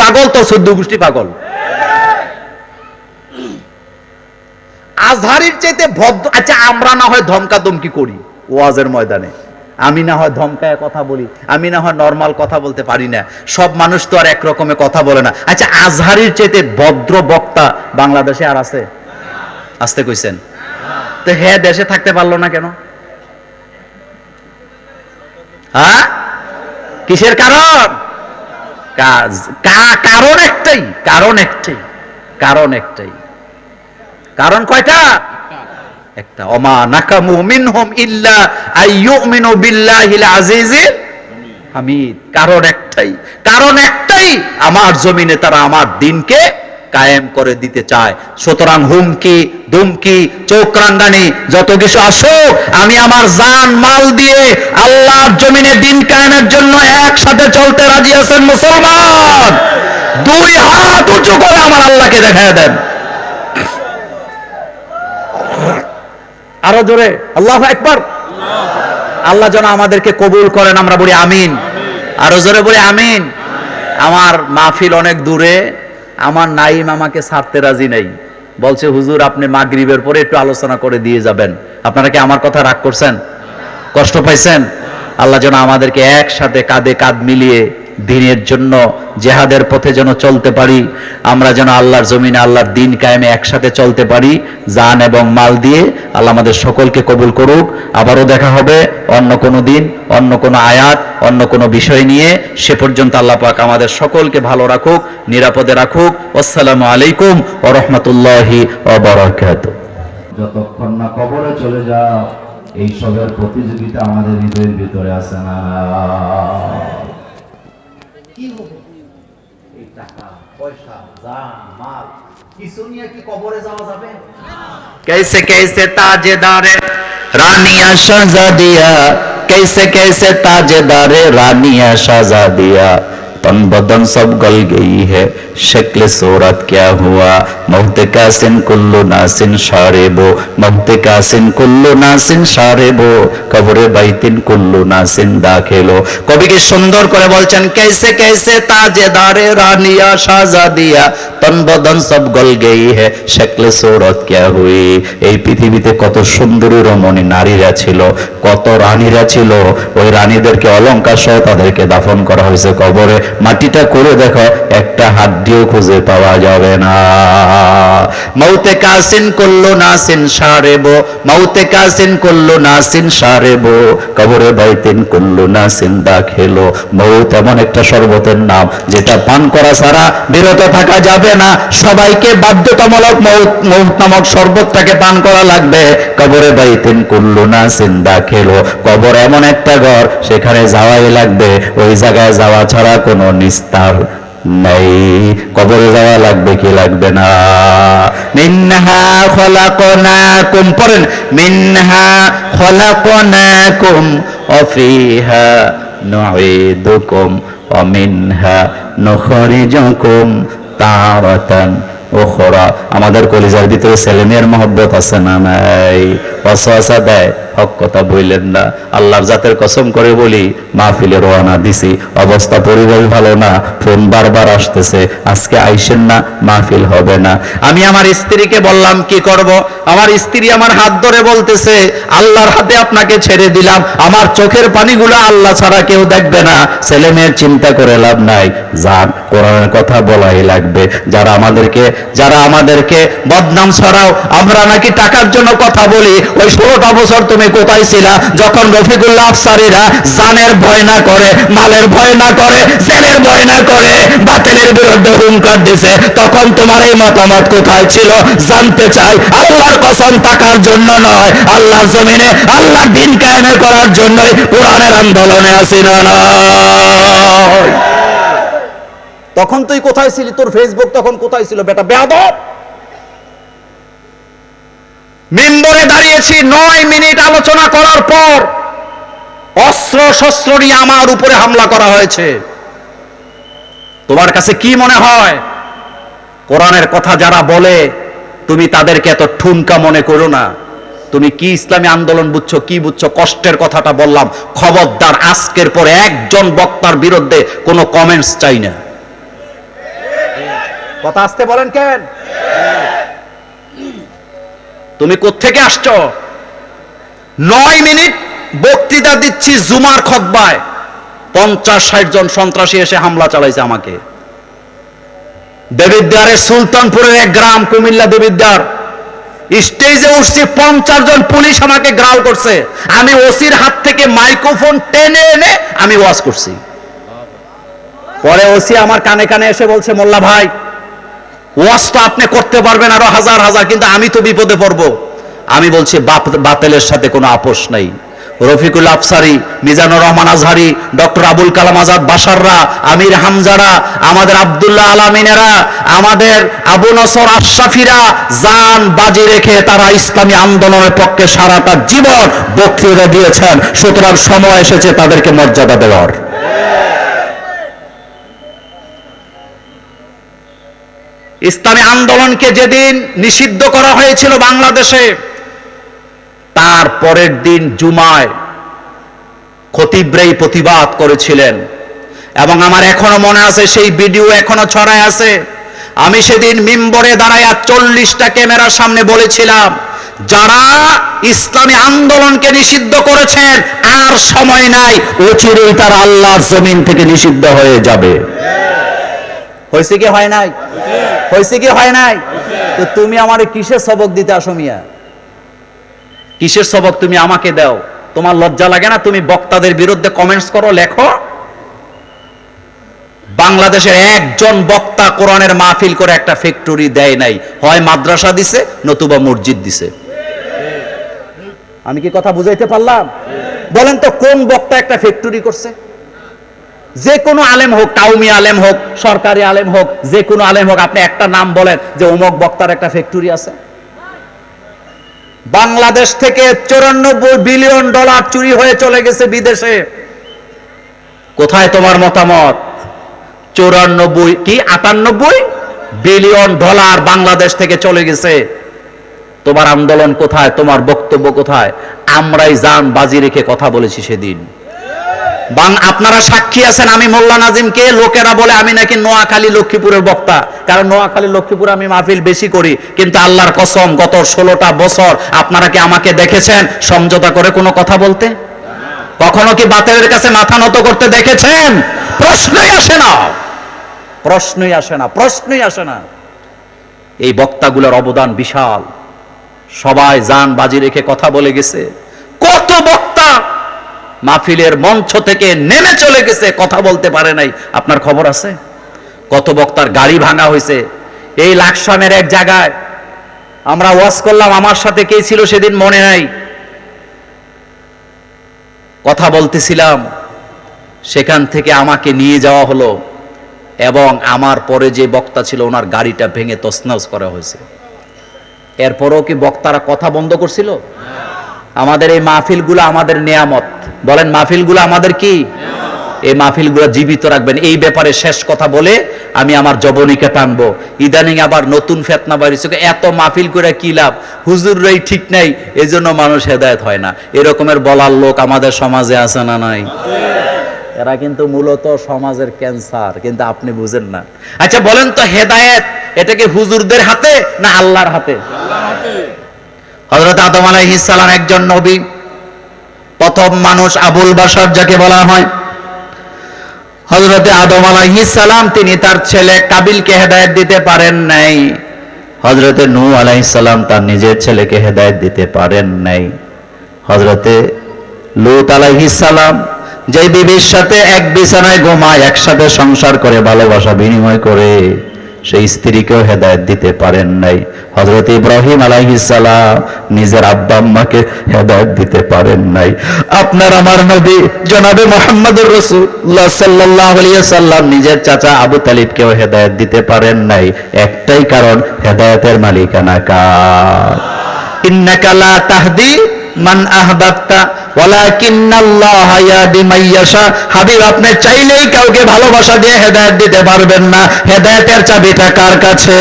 পাগল তো চোদ্দ গোষ্ঠী পাগল। আজহারির চাইতে ভদ্র আচ্ছা আমরা না হয় ধমকা ধমকি করি ওয়াজের ময়দানে। আমি না হয় ধমকায় কথা বলি, আমি না হয় নর্মাল কথা বলতে পারি না। সব মানুষ তো আর এক রকমের কথা বলে না। আচ্ছা আজহারির চাইতে ভদ্র বক্তা বাংলাদেশে আর আছে? আসতে কইছেন। তো হ্যাঁ দেশে থাকতে পারল না কেন? হ্যাঁ? কিসের কারণ? কাজ কারণ একটাই কারণ একটাই কারণ একটাই। কারণ কয়টা? একটা। অমা নাকামু মিনহুম ইল্লা আইয়ুমিনু বিল্লাহিল আজিজিল হামিদ। কারণ একটাই। কারণ একটাই, আমার জমিনে তারা আমার দিনকে কায়েম করে দিতে চায়। সুতরাং হুমকি দুমকি চোখ রাঙ্গানি যত কিছু আসুক আমি আমার জান, মাল দিয়ে আল্লাহর জমিনে দিন কায়েমের জন্য একসাথে চলতে রাজি আছেন মুসলমান? দুই হাত উঁচু করে আমার আল্লাহকে দেখায় দেন। আরও জোরে, আল্লাহ একবার আল্লাহ যেন আমাদেরকে কবুল করেন, আমরা বলি আমিন। আরও জোরে বলি আমিন। আমার মাহফিল অনেক দূরে। আমার নাইম আমাকে ছাড়তে রাজি নাই। বলছে, হুজুর, আপনি মাগরিবের পরে একটু আলোচনা করে দিয়ে যাবেন। আপনারা কি আমার কথা রাগ করছেন? কষ্ট পাইছেন? আল্লাহ যেন আমাদেরকে একসাথে কাঁধে কাঁধ মিলিয়ে দিনের জন্য জেহাদের পথে যেন চলতে পারি, আমরা যেন আল্লাহর জমিনে, আল্লাহর দিন কায়েমে একসাথে চলতে পারি, জান এবং মাল দিয়ে আল্লাহ আমাদের সকলকে কবুল করুক। আবারও দেখা হবে অন্য কোনো দিন, অন্য কোনো আয়াত, অন্য কোনো বিষয় নিয়ে। সে পর্যন্ত আল্লাহ পাক আমাদের সকলকে ভালো রাখুক, নিরাপদে রাখুক। আসসালামু আলাইকুম ও রহমতুল্লাহি যতক্ষণ না কবরে চলে যাও, এই সবের প্রতিযোগিতা আমাদের হৃদয়ের ভিতরে আছে না কি হবে এই টাকা যান মাল কিছু নিয়ে কি কবরে যাওয়া যাবে? কেসে কেসে তাজেদারে রানিয়া সাজা দিয়া কেসে কেসে তাজেদারে রানিয়া সাজা तन बदन सब गल गई है। शक्ल सूरत क्या हुआ? मौत कासिन कुल्लु नासिन शारेबो मौत कासिन कुल्लु नासिन शारेबो কবরে বাইতিন কুল্লু নাসিন দাখিলো কবিকে সুন্দর করে বলছেন কেসে কেসে তাজেদারে রানিয়া সাজা দিয়া তনবদন সব গল গেই হে শেকলে সৌরত কেয়া হুই এই পৃথিবীতে কত সুন্দরী রমণী নারীরা ছিল, কত রানীরা ছিল। ওই রানীদেরকে অলঙ্কার সহ তাদেরকে দাফন করা হয়েছে কবরে। মাটিটা করে দেখো, একটা হাড্ডিও খুঁজে পাওয়া যাবে না। মৌতে কাসিন করল, নাসিন সারেবো। মৌতে কাসিন করল, নাসিন সারেবো। কবরে বাইতিন করল, নাসিন দাখেলো মৌত এমন একটা শরবতের নাম, যেটা পান করা ছাড়া বিরত থাকা যাবে না। সবাইকে বাধ্যতামূলক মৌত নামক শরবতটাকে পান করা লাগবে। কবরে বাইতিন করল নাসিন দাখেলো কবর এমন একটা ঘর, সেখানে যাওয়াই লাগবে। ওই জায়গায় যাওয়া ছাড়া কোনো নিস্তার নাই। কবরে যাওয়া লাগবে কি লাগবে না? মিনহা খলাকনাকুম, পড়েন, মিনহা খলাকনাকুম, অফিহা নুঈদুকুম, অমিনহা নুখরিজুকুম, তারাতান উখরা আমাদের কলিজার ভিতরে ছেলেমেয়ের মহব্বত আছে না নাই? অসহসা দেয়। হক কথা বললেন না। আল্লাহর জাতের কসম করে বলি, মাহফিলে রওনা দিছি। অবস্থা, পরিবেশ ভালো না। ফোন বারবার আসতেছে। আজকে আইসেন না, মাহফিল হবে না। আমি আমার স্ত্রীকে বললাম, কি করব? আমার স্ত্রী আমার হাত ধরে বলতেছে, আল্লাহর হাতে আপনাকে ছেড়ে দিলাম। আমার চোখের পানিগুলো আল্লাহ ছাড়া কেউ দেখবে না। ছেলে মেয়ের চিন্তা করে লাভ নাই। যান, কোরআনের কথা বলাই লাগবে। যারা আমাদেরকে যারা আমাদেরকে বদনাম ছড়াও আমরা নাকি টাকার জন্য কথা বলি ওই ষোলোটা বছর তুমি কোথায় ছিলা? যখন রফিকুল্লাহ আফসারিরা জানের ভয় না করে, মালের ভয় না করে জেলের ভয় না করে বাতিলের বিরুদ্ধে হুঙ্কার দিছে, তখন তোমার এই মতামত কোথায় ছিল? জানতে চাই। আল্লাহর কসম টাকার জন্য নয়। আল্লাহর জমিনে আল্লাহ দিন কায়েমে করার জন্যই কোরআনের আন্দোলনে আসি না তখন তুই কোথায় ছিলি? তোর ফেসবুক তখন কোথায় ছিল? বেটা, বেয়াদব! মেম্বরে দাঁড়িয়েছি, নয় মিনিট আলোচনা করার পর অস্ত্র শস্ত্র নিয়ে আমার উপরে হামলা করা হয়েছে। তোমার কাছে কি মনে হয়? কোরআনের কথা যারা বলে, তুমি তাদেরকে এত ঠুনকা মনে করো না। তুমি কি ইসলামী আন্দোলন বুঝছ, কি বুঝছ? কষ্টের কথাটা বললাম। খবরদার, আজকের পর একজন বক্তার বিরুদ্ধে কোনো কমেন্টস চাই না। কথা আসতে বলেন কেন? তুমি কোত্থেকে আসছ? নয় মিনিট বক্তৃতা দিচ্ছি জুমার খতবায় পঞ্চাশ ষাট জন সন্ত্রাসী এসে হামলা চালাইছে আমাকে। দেবিদ্বারের সুলতানপুরের এক গ্রাম, কুমিল্লা দেবিদ্বার। স্টেজে উঠছি, পঞ্চাশ জন পুলিশ আমাকে গ্রাল করছে। আমি ওসির হাত থেকে মাইক্রোফোন টেনে এনে আমি ওয়াজ করছি। পরে ওসি আমার কানে কানে এসে বলছে, মোল্লা ভাই ওয়াজটা আপনি করতে পারবেন আরও হাজার হাজার, কিন্তু আমি তো বিপদে পড়ব। আমি বলছি, বাপ- বাতেলের সাথে কোনো আপোষ নাই। রফিকুল আফসারি, মিজানুর রহমান আজহারি, ডক্টর আবুল কালাম আজাদ বাসাররা আমির হামজারা, আমাদের আব্দুল্লাহ আলামিনেরা, আমাদের আবু নসর আশরাফিরা, জান বাজি রেখে তারা ইসলামী আন্দোলনের পক্ষে সারাটা জীবন বক্তৃতা দিয়েছেন। সুতরাং সময় এসেছে তাদেরকে মর্যাদা দেওয়ার। ইসলামী আন্দোলনকে যেদিন নিষিদ্ধ করা হয়েছিল বাংলাদেশে, তার পরের দিন জুমায় খতিব্রেই প্রতিবাদ করেছিলেন। এবং আমার এখনও মনে আছে, সেই ভিডিও এখনও ছড়ায় আছে। আমি সেদিন মিম্বরে দাঁড়ায় চল্লিশটা ক্যামেরার সামনে বলেছিলাম, যারা ইসলামী আন্দোলনকে নিষিদ্ধ করেছেন, আর সময় নাই অচিরেই তারা আল্লাহর জমিন থেকে নিষিদ্ধ হয়ে যাবে। হয়েছে কি হয় নাই? হয়েছে কি হয় নাই? তো তুমি আমার কিসের সবক দিতে আসো মিয়া? কিসের সবক তুমি আমাকে দাও? তোমার লজ্জা লাগে না তুমি বক্তাদের বিরুদ্ধে কমেন্টস করো, লেখো? বাংলাদেশের একজন বক্তা কোরআনের মাহফিল করে একটা ফ্যাক্টরি দেয় নাই। হয় মাদ্রাসা দিছে, নতুবা মসজিদ দিছে। আমি কি কথা বুঝাইতে পারলাম? বলেন তো, কোন বক্তা একটা ফ্যাক্টরি করছে? যে কোনো আলেম হোক টাউমি আলেম হোক, সরকারি আলেম হোক যে কোনো আলেম হোক, আপনি একটা নাম বলেন যে অমুক বক্তার একটা ফ্যাক্টরি আছে। বাংলাদেশ থেকে চুরানব্বই বিলিয়ন ডলার চুরি হয়ে চলে গেছে বিদেশে। কোথায় তোমার মতামত? চৌরানব্বই কি? আটানব্বই বিলিয়ন ডলার বাংলাদেশ থেকে চলে গেছে। তোমার আন্দোলন কোথায়? তোমার বক্তব্য কোথায়? আমরাই জান বাজি রেখে কথা বলেছি সেদিন। আপনারা সাক্ষী আছেন আমি মোল্লা নাজিমকে, লোকেরা বলে আমি নাকি নোয়াখালী লক্ষ্মীপুরের বক্তা। কারণ নোয়াখালী লক্ষ্মীপুরে আমি মাহফিল বেশি করি, কিন্তু আল্লাহর কসম, গত ষোলোটা বছর আপনারা কি আমাকে দেখেছেন? সমঝোতা করে কোনো কথা বলতে? কখনো কি বাতেলের কাছে মাথা নত করতে দেখেছেন? প্রশ্নই আসে না। প্রশ্নই আসে না, প্রশ্নই আসে না। এই বক্তাগুলোর অবদান বিশাল। সবাই যান বাজি রেখে কথা বলে গেছে। কত বক্তা মাহফিলের মঞ্চ থেকে নেমে চলে গেছে, কথা বলতে পারে নাই। আপনার খবর আছে? কত বক্তার গাড়ি ভাঙা হয়েছে? এই লাকসামের এক জায়গায় আমরা ওয়াজ করলাম, আমার সাথে কে ছিল সেদিন মনে নাই। কথা বলতেছিলাম, সেখান থেকে আমাকে নিয়ে যাওয়া হলো এবং আমার পরে যে বক্তা ছিল, ওনার গাড়িটা ভেঙে তছনছ করা হয়েছে। এরপরও কি বক্তারা কথা বন্ধ করছিল? আমাদের এই মাহফিলগুলো আমাদের নেয়ামত। বলেন মাহফিলগুলো আমাদের কি? এই মাহফিলগুলো জীবিত রাখবেন। এই ব্যাপারে শেষ কথা বলে আমি আমার জবনিকে টানবো। ইদানিং আবার নতুন ফেতনা বাড়িছে এত মাহফিল করে কি লাভ? হুজুররাই ঠিক নাই এজন্য মানুষ হেদায়েত হয় না। এরকমের বলার লোক আমাদের সমাজে আছে না নাই? এরা কিন্তু মূলত সমাজের ক্যান্সার কিন্তু আপনি বুঝেন না। আচ্ছা বলেন তো হেদায়েত এটা কি হুজুরদের হাতে না আল্লাহর হাতে? হজরত আদম আলাইহিস সালাম একজন নবী। প্রথম মানুষ আবুল বাশার যাকে বলা হয়। হজরতে আদম সালাম, তিনি তার ছেলে কাবিলকে হেদায়েত দিতে পারেন নাই। হজরতে আলাইহিস সালাম তার নিজের ছেলেকে হেদায়েত দিতে পারেন নাই। হজরতে লুত সালাম, যে বিবির সাথে এক বিছানায় ঘুমায়, একসাথে সংসার করে, ভালোবাসা বিনিময় করে। সেই স্ত্রীকেও হেদায়েত দিতে পারেন নাই। হজরত ইব্রাহিম আলাইহিসালাম নিজের আব্বা আম্মাকে হেদায়ত দিতে পারেন নাই। আপনার আমার নবী জনাবে মোহাম্মদুর রাসূলুল্লাহ সাল্লাল্লাহু আলাইহি সাল্লাম নিজের চাচা আবু তালিবকেও হেদায়েত দিতে পারেন নাই। একটাই কারণ, হেদায়েতের মালিকানা কার? ইন্নাকা লা তাহদি মান আহবাবতা, ওয়ালাকিন্নাল্লাহ ইয়াহদি মান ইয়াশা হাবিব, আপনি চাইলেই কাউকে ভালোবাসা দিয়ে হেদায়েত দিতে পারবেন না। হেদায়েতের চাবিটা কার কাছে?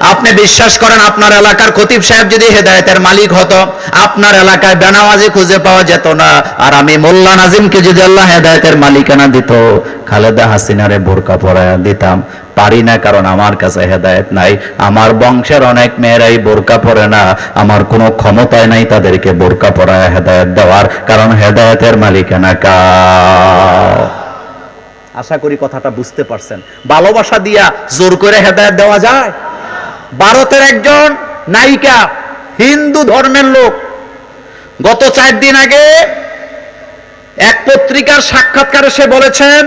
আপনি বিশ্বাস করেন আপনার এলাকার খতিব সাহেব যদি হেদায়েতের মালিক হতো, আপনার এলাকায় বেনামাজি খুঁজে পাওয়া যেত না। আর আমি মোল্লা নাজিমকে যদি আল্লাহ হেদায়েতের মালিকানা দিত, খালেদা হাসিনারে বোরকা পরায়া দিতাম। পারি না, কারণ আমার কাছে হেদায়েত নাই। আমার বংশের অনেক মেয়েরাই বোরকা পরে না। আমার কোনো ক্ষমতায় নাই তাদেরকে বোরকা পরায়া হেদায়েত দেওয়ার, কারণ হেদায়েতের মালিকানা কার? আশা করি কথাটা বুঝতে পারছেন। ভালোবাসা দিয়া জোর করে হেদায়েত দেওয়া যায়? ভারতের একজন নায়িকা হিন্দু ধর্মের লোক। গত চার দিন আগে এক পত্রিকার সাক্ষাৎকারে সে বলেছেন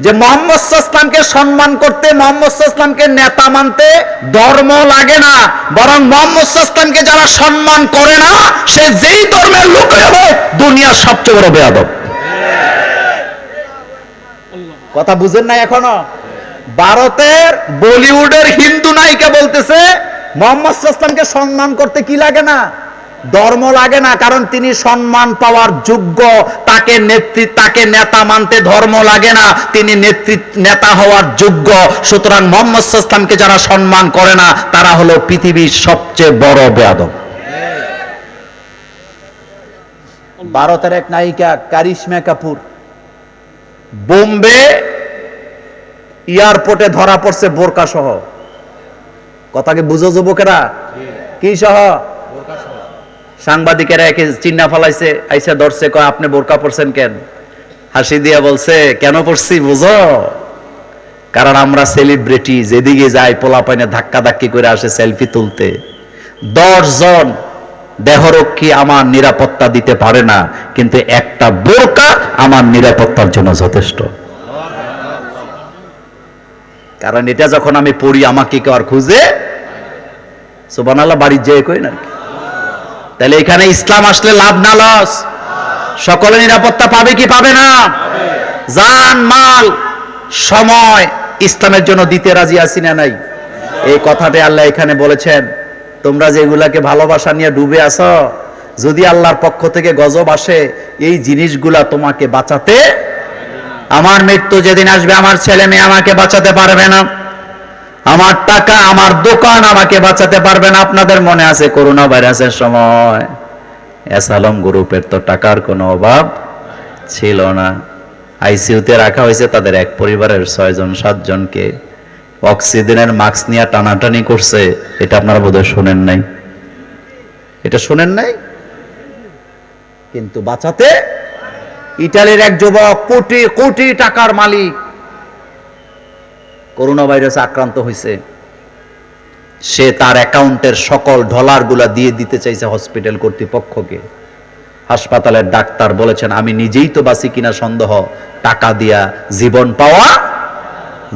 যে মোহাম্মদ ইসলামকে সম্মান করতে মোহাম্মদ ইসলামকে নেতা মানতে ধর্ম লাগে না বরং মোহাম্মদ ইসলামকে যারা সম্মান করে না সে যেই ধর্মের লোকের হোক দুনিয়ার সবচেয়ে বড় বেয়াদব। কথা বুঝেন না এখনও? ভারতের বলিউডের হিন্দু নায়িকা বলতেছে, মোহাম্মদ ইসলামকে সম্মান করতে কি লাগে না? ধর্ম লাগে না, কারণ তিনি সম্মান পাওয়ার যোগ্য। তাকে নেতৃত্ব তাকে নেতা মানতে ধর্ম লাগে না, তিনি নেতৃত্ব নেতা হওয়ার যোগ্য। সুতরাং মোহাম্মদ ইসলামকে যারা সম্মান করে না, তারা হলো পৃথিবীর সবচেয়ে বড় বেয়াদব। ভারতের এক নায়িকা কারিশমা কাপুর। বোম্বে এয়ারপোর্টে ধরা পড়ছে বোরকা সহ। কথা কি বুঝো যুবকেরা? কি সহ? সাংবাদিকেরা একে চিন্না ফলাইছে, আইসা ধরছে, কয়, আপনি বোরকা পড়ছেন কেন? হাসি দিয়া বলছে, কেন পড়ছি বুঝো? কারণ আমরা সেলিব্রিটি যেদিকে যাই পোলা পাইনে ধাক্কা ধাক্কি করে আসে সেলফি তুলতে। দশ জন দেহরক্ষী আমার নিরাপত্তা দিতে পারে না, কিন্তু একটা বোরকা আমার নিরাপত্তার জন্য যথেষ্ট। কারণ এটা যখন আমি পড়ি, আমাকে কেউ আর খুঁজে সুবান আল্লাহ বাড়ির যেয়ে কই না তাহলে এখানে ইসলাম আসলে লাভ না লস। সকলে নিরাপত্তা পাবে কি পাবে না? জান, মাল, সময় ইসলামের জন্য দিতে রাজি আছি না নাই? এই কথাটা আল্লাহ এখানে বলেছেন, তোমরা যেগুলাকে ভালোবাসা নিয়ে ডুবে আছো, যদি আল্লাহর পক্ষ থেকে গজব আসে, এই জিনিসগুলা তোমাকে বাঁচাতে আমার মৃত্যু যেদিন আসবে, আমার ছেলে মেয়ে আমাকে বাঁচাতে পারবে না। আমার টাকা, আমার দোকান আমাকে বাঁচাতে পারবে না। আপনাদের মনে আছে করোনা ভাইরাসের সময়? এসালম গ্রুপের তো টাকার কোনো অভাব ছিল না। আইসিইউতে রাখা হয়েছে তাদের এক পরিবারের ছয়জন, সাতজনকে। অক্সিজেনের মাস্ক নিয়ে টানাটানি করছে, এটা আপনারা বোধহয় শোনেন নাই। এটা শোনেন নাই? কিন্তু বাঁচাতে ইটালির এক যুবক কোটি কোটি টাকার মালিক করোনা ভাইরাসে আক্রান্ত হয়েছে। সে তার অ্যাকাউন্টের সকল ডলারগুলা দিয়ে দিতে চাইছে হসপিটাল কর্তৃপক্ষকে। হাসপাতালের ডাক্তার বলেছেন, আমি নিজেই তো বাঁচি কিনা সন্দেহ, টাকা দিয়া জীবন পাওয়া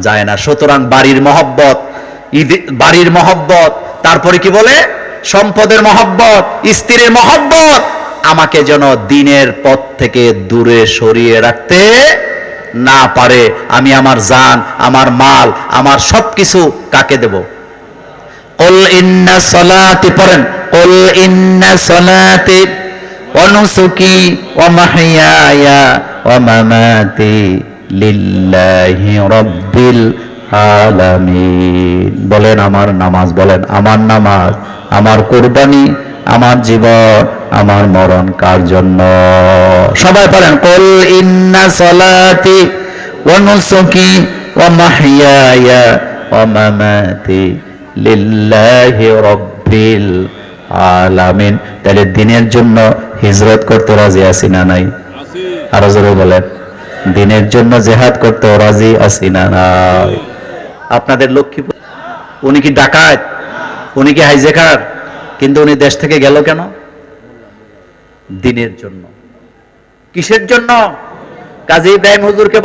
যায় না। সুতরাং বাড়ির মহব্বত বাড়ির মহব্বত, তারপরে কি বলে? সম্পদের মহব্বত, স্ত্রীর মহব্বত আমাকে যেন দিনের পথ থেকে দূরে সরিয়ে রাখতে না পারে। আমি আমার জান, আমার মাল, আমার সব কিছু কাকে দেব? কল ইন্না সলাতি, পড়েন। কল ইন্না সলাতি অনুসুকি লিল্লাহি রব্বিল আলামিন। বলেন আমার নামাজ, বলেন আমার নামাজ, আমার কোরবানি, আমার জীবন আমার মরণ কার জন্য? সবাই বলেন, কল ইন্না সলাতি ও নুসুকি ওয়া মাহইয়ায়া ওয়া মামাতি লিল্লাহি রাব্বিল আলামিন। তাহলে দিনের জন্য হিজরত করতে রাজি আছি না নাই? আরও জোরে বলেন, দিনের জন্য জেহাদ করতে রাজি আছি না নাই? আপনাদের লক্ষ্মীপুর উনি কি ডাকাত? উনি কি হাইজেকার? কিন্তু উনি দেশ থেকে গেল কেন? দিনের জন্য। কিসের জন্য? কাজী ইব্রাহিম হুজুরকে